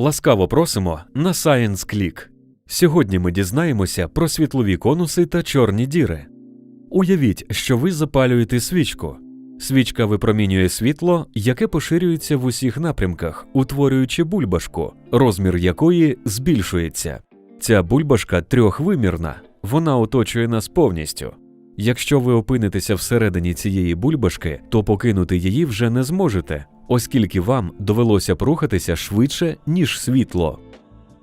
Ласкаво просимо на Science Click. Сьогодні ми дізнаємося про світлові конуси та чорні діри. Уявіть, що ви запалюєте свічку. Свічка випромінює світло, яке поширюється в усіх напрямках, утворюючи бульбашку, розмір якої збільшується. Ця бульбашка трьохвимірна, вона оточує нас повністю. Якщо ви опинитеся всередині цієї бульбашки, то покинути її вже не зможете, оскільки вам довелося б рухатися швидше, ніж світло.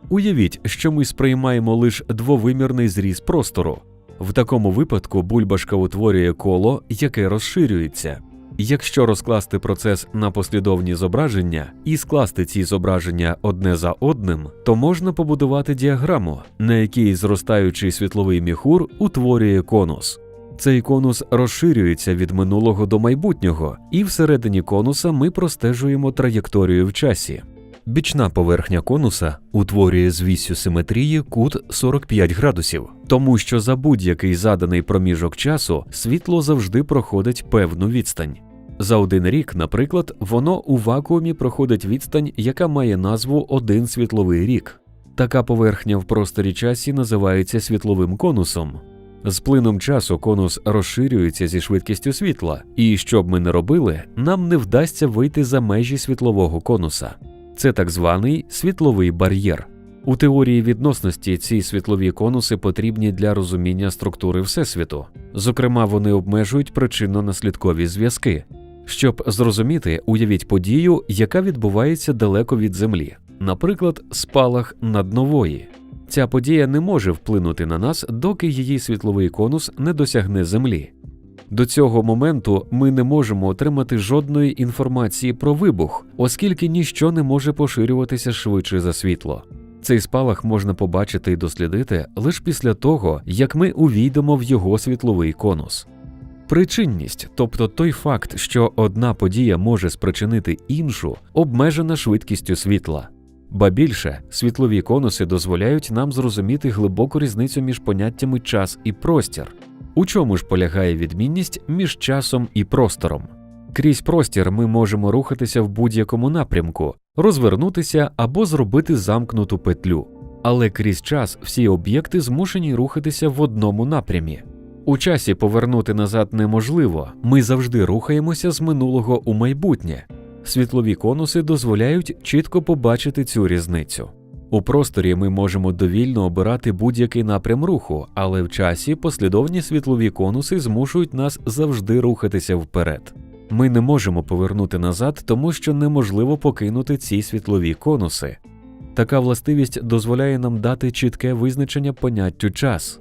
Уявіть, що ми сприймаємо лише двовимірний зріз простору. В такому випадку бульбашка утворює коло, яке розширюється. Якщо розкласти процес на послідовні зображення і скласти ці зображення одне за одним, то можна побудувати діаграму, на якій зростаючий світловий міхур утворює конус. Цей конус розширюється від минулого до майбутнього, і всередині конуса ми простежуємо траєкторію в часі. Бічна поверхня конуса утворює з вісю симетрії кут 45 градусів, тому що за будь-який заданий проміжок часу світло завжди проходить певну відстань. За один рік, наприклад, воно у вакуумі проходить відстань, яка має назву один світловий рік. Така поверхня в просторі часі називається світловим конусом. З плином часу конус розширюється зі швидкістю світла, і що б ми не робили, нам не вдасться вийти за межі світлового конуса. Це так званий світловий бар'єр. У теорії відносності ці світлові конуси потрібні для розуміння структури Всесвіту. Зокрема, вони обмежують причинно-наслідкові зв'язки. Щоб зрозуміти, уявіть подію, яка відбувається далеко від Землі, наприклад, спалах наднової. Ця подія не може вплинути на нас, доки її світловий конус не досягне Землі. До цього моменту ми не можемо отримати жодної інформації про вибух, оскільки ніщо не може поширюватися швидше за світло. Цей спалах можна побачити і дослідити лише після того, як ми увійдемо в його світловий конус. Причинність, тобто той факт, що одна подія може спричинити іншу, обмежена швидкістю світла. Ба більше, світлові конуси дозволяють нам зрозуміти глибоку різницю між поняттями час і простір. У чому ж полягає відмінність між часом і простором? Крізь простір ми можемо рухатися в будь-якому напрямку, розвернутися або зробити замкнуту петлю. Але крізь час всі об'єкти змушені рухатися в одному напрямі. У часі повернути назад неможливо, ми завжди рухаємося з минулого у майбутнє. Світлові конуси дозволяють чітко побачити цю різницю. У просторі ми можемо довільно обирати будь-який напрям руху, але в часі послідовні світлові конуси змушують нас завжди рухатися вперед. Ми не можемо повернути назад, тому що неможливо покинути ці світлові конуси. Така властивість дозволяє нам дати чітке визначення поняттю час.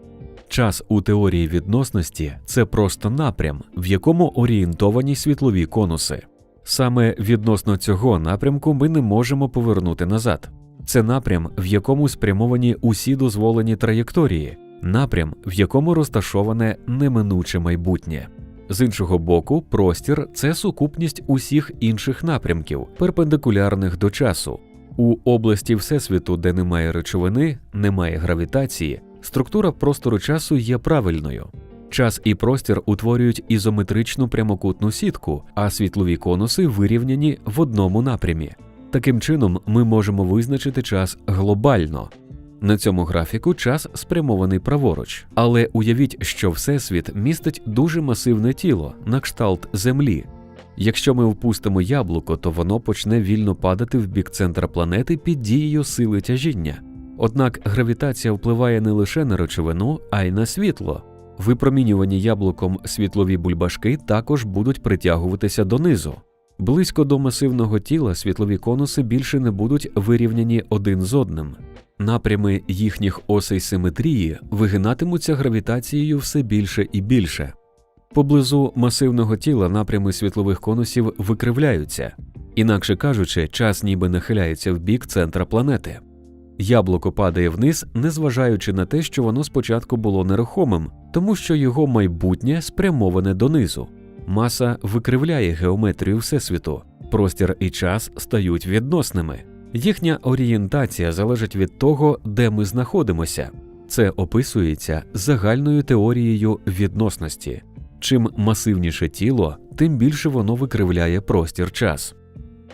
Час у теорії відносності це просто напрям, в якому орієнтовані світлові конуси. Саме відносно цього напрямку ми не можемо повернути назад. Це напрям, в якому спрямовані усі дозволені траєкторії, напрям, в якому розташоване неминуче майбутнє. З іншого боку, простір це сукупність усіх інших напрямків, перпендикулярних до часу. У області Всесвіту, де немає речовини, немає гравітації, структура простору часу є правильною. Час і простір утворюють ізометричну прямокутну сітку, а світлові конуси вирівняні в одному напрямі. Таким чином, ми можемо визначити час глобально. На цьому графіку час спрямований праворуч, але уявіть, що Всесвіт містить дуже масивне тіло на кшталт Землі. Якщо ми впустимо яблуко, то воно почне вільно падати в бік центра планети під дією сили тяжіння. Однак гравітація впливає не лише на речовину, а й на світло. Випромінювані яблуком світлові бульбашки також будуть притягуватися донизу. Близько до масивного тіла світлові конуси більше не будуть вирівняні один з одним. Напрями їхніх осей симетрії вигинатимуться гравітацією все більше і більше. Поблизу масивного тіла напрями світлових конусів викривляються, інакше кажучи, час ніби нахиляється в бік центра планети. Яблуко падає вниз, незважаючи на те, що воно спочатку було нерухомим, тому що його майбутнє спрямоване донизу. Маса викривляє геометрію Всесвіту, простір і час стають відносними. Їхня орієнтація залежить від того, де ми знаходимося. Це описується загальною теорією відносності. Чим масивніше тіло, тим більше воно викривляє простір час.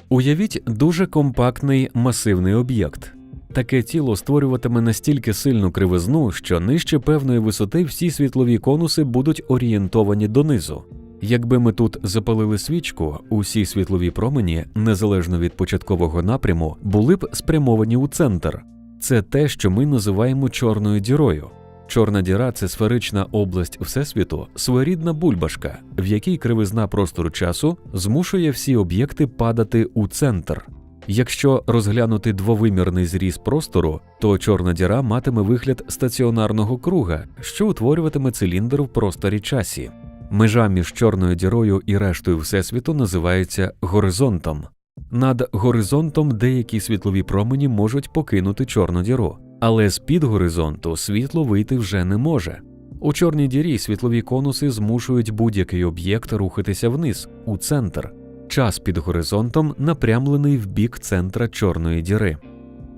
Уявіть дуже компактний масивний об'єкт. Таке тіло створюватиме настільки сильну кривизну, що нижче певної висоти всі світлові конуси будуть орієнтовані донизу. Якби ми тут запалили свічку, усі світлові промені, незалежно від початкового напряму, були б спрямовані у центр. Це те, що ми називаємо чорною дірою. Чорна діра це сферична область Всесвіту, своєрідна бульбашка, в якій кривизна простору часу змушує всі об'єкти падати у центр. Якщо розглянути двовимірний зріз простору, то чорна діра матиме вигляд стаціонарного круга, що утворюватиме циліндр в просторі часі. Межа між чорною дірою і рештою Всесвіту називається горизонтом. Над горизонтом деякі світлові промені можуть покинути чорну діру, але з-під горизонту світло вийти вже не може. У чорній дірі світлові конуси змушують будь-який об'єкт рухатися вниз, у центр. Час під горизонтом напрямлений в бік центра чорної діри.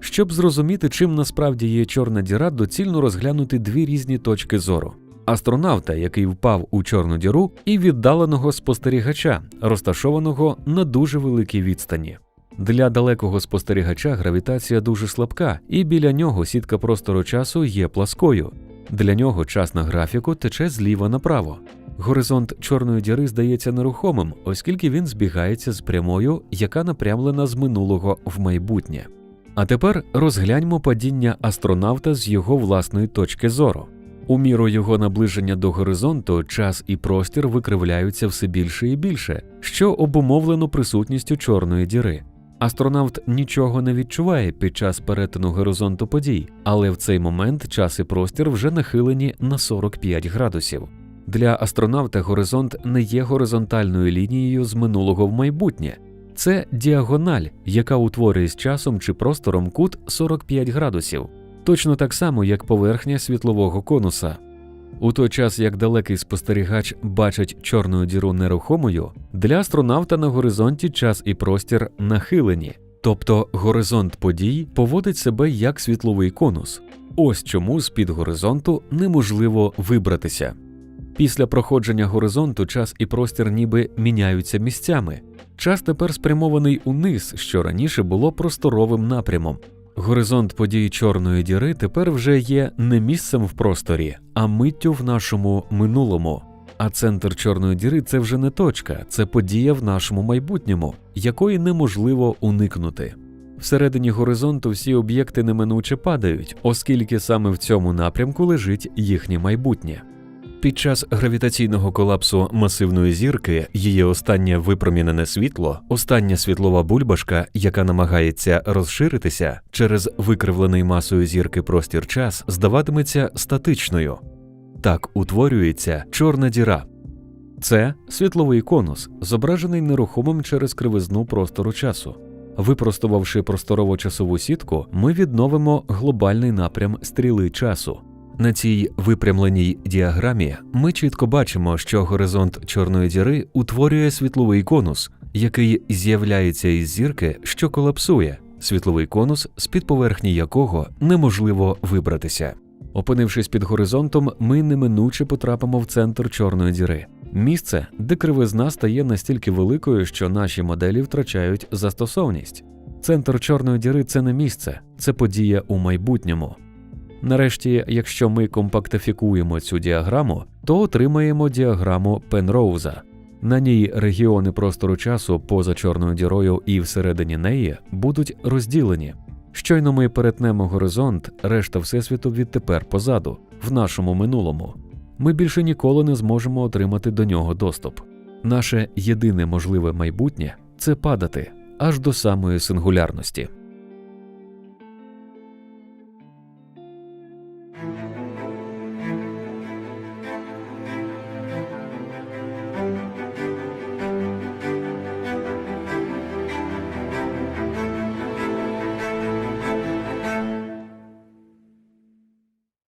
Щоб зрозуміти, чим насправді є чорна діра, доцільно розглянути дві різні точки зору: астронавта, який впав у чорну діру, і віддаленого спостерігача, розташованого на дуже великій відстані. Для далекого спостерігача гравітація дуже слабка, і біля нього сітка простору часу є пласкою. Для нього час на графіку тече зліва направо. Горизонт чорної діри здається нерухомим, оскільки він збігається з прямою, яка напрямлена з минулого в майбутнє. А тепер розгляньмо падіння астронавта з його власної точки зору. У міру його наближення до горизонту час і простір викривляються все більше і більше, що обумовлено присутністю чорної діри. Астронавт нічого не відчуває під час перетину горизонту подій, але в цей момент час і простір вже нахилені на 45 градусів. Для астронавта горизонт не є горизонтальною лінією з минулого в майбутнє, це діагональ, яка утворює з часом чи простором кут 45 градусів, точно так само, як поверхня світлового конуса. У той час, як далекий спостерігач бачить чорну діру нерухомою, для астронавта на горизонті час і простір нахилені, тобто горизонт подій поводить себе як світловий конус. Ось чому з під горизонту неможливо вибратися. Після проходження горизонту час і простір ніби міняються місцями. Час тепер спрямований униз, що раніше було просторовим напрямом. Горизонт подій чорної діри тепер вже є не місцем в просторі, а миттю в нашому минулому. А центр чорної діри це вже не точка, це подія в нашому майбутньому, якої неможливо уникнути. Всередині горизонту всі об'єкти неминуче падають, оскільки саме в цьому напрямку лежить їхнє майбутнє. Під час гравітаційного колапсу масивної зірки її останнє випромінене світло, остання світлова бульбашка, яка намагається розширитися через викривлений масою зірки простір час, здаватиметься статичною. Так утворюється чорна діра. Це світловий конус, зображений нерухомим через кривизну простору часу. Випростувавши просторово-часову сітку, ми відновимо глобальний напрям стріли часу. На цій випрямленій діаграмі ми чітко бачимо, що горизонт чорної діри утворює світловий конус, який з'являється із зірки, що колапсує, світловий конус, з під поверхні якого неможливо вибратися. Опинившись під горизонтом, ми неминуче потрапимо в центр чорної діри. Місце, де кривизна стає настільки великою, що наші моделі втрачають застосовність. Центр чорної діри це не місце, це подія у майбутньому. Нарешті, якщо ми компактифікуємо цю діаграму, то отримаємо діаграму Пенроуза. На ній регіони простору часу поза чорною дірою і всередині неї будуть розділені. Щойно ми перетнемо горизонт, решта всесвіту відтепер позаду, в нашому минулому. Ми більше ніколи не зможемо отримати до нього доступ. Наше єдине можливе майбутнє це падати аж до самої сингулярності.